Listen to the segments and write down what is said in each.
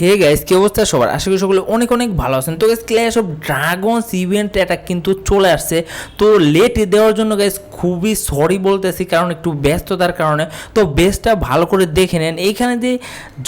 Hey guys কি অবস্থা সবার? আশা করি সকলে অনেক অনেক ভালো আছেন। তো guys clash of dragons event এটা কিন্তু চলে আসছে। তো লেট দেওয়ার জন্য গাইস খুবই সরি বলতেছি, কারণ একটু ব্যস্ততার কারণে। তো বেসটা ভালো করে দেখে নেন। এইখানে যে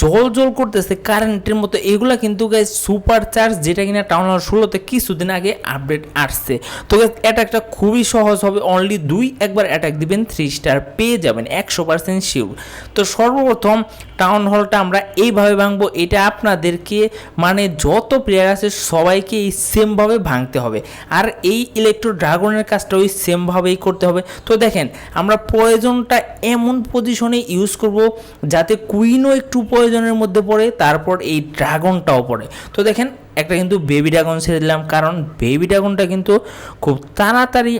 জল জল করতেছে কারেন্টের মতো, এগুলো কিন্তু গাইস সুপার চার্জ যেটা কিনা টাউন হল ষোলোতে কিছুদিন আগে আপডেট আসছে। তো গাইস অ্যাটাকটা খুবই সহজ হবে। অনলি দুই একবার অ্যাটাক দিবেন থ্রি স্টার পেয়ে যাবেন, একশো পার্সেন্ট শিওর তো সর্বপ্রথম টাউন হলটা আমরা এইভাবে ভাঙবো, এটা আপনাদেরকে মানে যত প্লেয়ার আছে সবাইকে এই সেমভাবে ভাঙতে হবে। আর এই ইলেকট্রো ড্রাগনের কাজটা ওই সেমভাবেই করতে হবে। তো দেখেন, আমরা প্রয়োজনটা এমন পজিশনে ইউজ করব যাতে কুইনও একটু প্রয়োজনের মধ্যে পড়ে, তারপর এই ড্রাগনটাও পড়ে। তো দেখেন, একটা কিন্তু বেবি ড্রাগন ছেড়ে দিলাম, কারণ বেবি ড্রাগনটা কিন্তু খুব তাড়াতাড়ি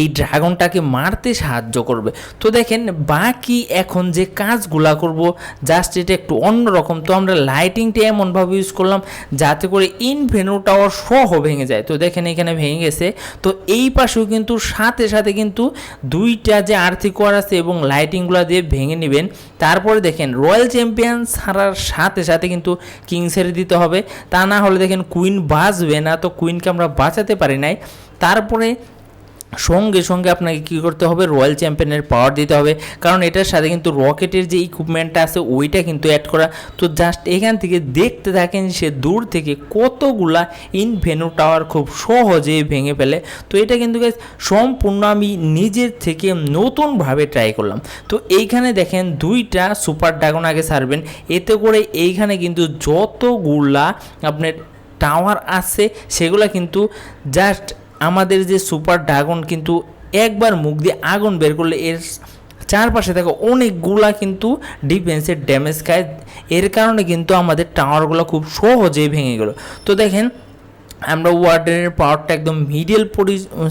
এই ড্রাগনটাকে মারতে সাহায্য করবে। তো দেখেন, বাকি এখন যে কাজগুলা করব জাস্ট এটা একটু অন্যরকম। তো আমরা লাইটিংটা এমনভাবে ইউজ করলাম, যাতে করে ইনভেনু টাওয়ার সহ ভেঙে যায়। তো দেখেন, এখানে ভেঙে গেছে। তো এই পাশেও কিন্তু, সাথে সাথে কিন্তু দুইটা যে আর্থিক ওয়ার আছে এবং লাইটিংগুলো দিয়ে ভেঙে নেবেন। তারপরে দেখেন রয়্যাল চ্যাম্পিয়ন ছাড়ার সাথে সাথে কিন্তু কিং দিতে হবে। তা না হলে দেখেন কুইন বাঁচবে না। তো কুইনকে আমরা বাঁচাতে পারি নাই। তারপরে সঙ্গে সঙ্গে আপনাকে কী করতে হবে? রয়্যাল চ্যাম্পিয়নের পাওয়ার দিতে হবে। কারণ এটার সাথে কিন্তু রকেটের যে ইকুইপমেন্টটা আছে, ওইটা কিন্তু অ্যাড করা। তো জাস্ট এখান থেকে দেখতে থাকেন সে দূর থেকে কতগুলা ইনভেনু টাওয়ার খুব সহজে ভেঙে ফেলে। তো এটা কিন্তু সম্পূর্ণ আমি নিজের থেকে নতুনভাবে ট্রাই করলাম। তো এইখানে দেখেন দুইটা সুপার ড্রাগন আগে ছাড়বেন। এতে করে এইখানে কিন্তু যতগুলা আপনার টাওয়ার আছে, সেগুলা কিন্তু জাস্ট আমাদের যে সুপার ড্রাগন কিন্তু একবার মুখ দিয়ে আগুন বের করলে এর চারপাশে থাকা অনেকগুলা কিন্তু ডিফেন্সের ড্যামেজ খায়। এর কারণে কিন্তু আমাদের টাওয়ারগুলো খুব সহজেই ভেঙে গেল। তো দেখেন, আমরা ওয়ার্ডেনের পাওয়ারটা একদম মিডিয়াল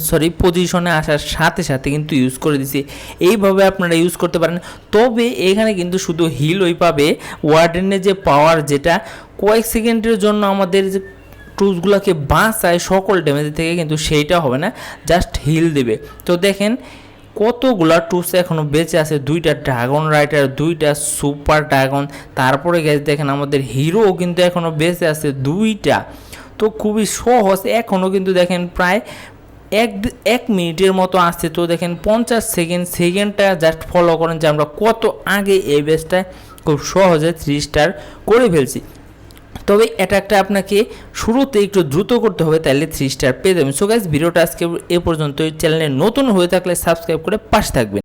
সরি পজিশনে আসার সাথে সাথে কিন্তু ইউজ করে দিছি। এইভাবে আপনারা ইউজ করতে পারেন। তবে এখানে কিন্তু শুধু হিল ওই পাবে। ওয়ার্ডেনের যে পাওয়ার যেটা, কয়েক সেকেন্ডের জন্য আমাদের যে টুলসগুলোকে বাঁচায় সকল ড্যামেজ থেকে কিন্তু সেইটা হবে না জাস্ট হিল দেবে। তো দেখেন কতগুলা টুলস এখনও বেঁচে আছে, দুইটা ড্রাগন রাইটার দুইটা সুপার ড্রাগন তারপরে গেছে দেখেন আমাদের হিরো কিন্তু এখনও বেঁচে আছে দুইটা। তো খুবই সহজ এখনও কিন্তু দেখেন প্রায় এক এক মিনিটের মতো আসছে তো দেখেন পঞ্চাশ সেকেন্ড সেকেন্ডটা জাস্ট ফলো করেন যে আমরা কত আগে এই বেসটায় খুব সহজে থ্রি স্টার করে ফেলছি। তবে একটা আপনাকে শুরুতে একটু দ্রুত করতে হবে তাহলে থ্রি স্টার পেয়ে যাবেন। সো গাইজ ভিডিওটা আজকে এ পর্যন্ত চ্যানেলে নতুন হয়ে থাকলে সাবস্ক্রাইব করে পাশে থাকবেন।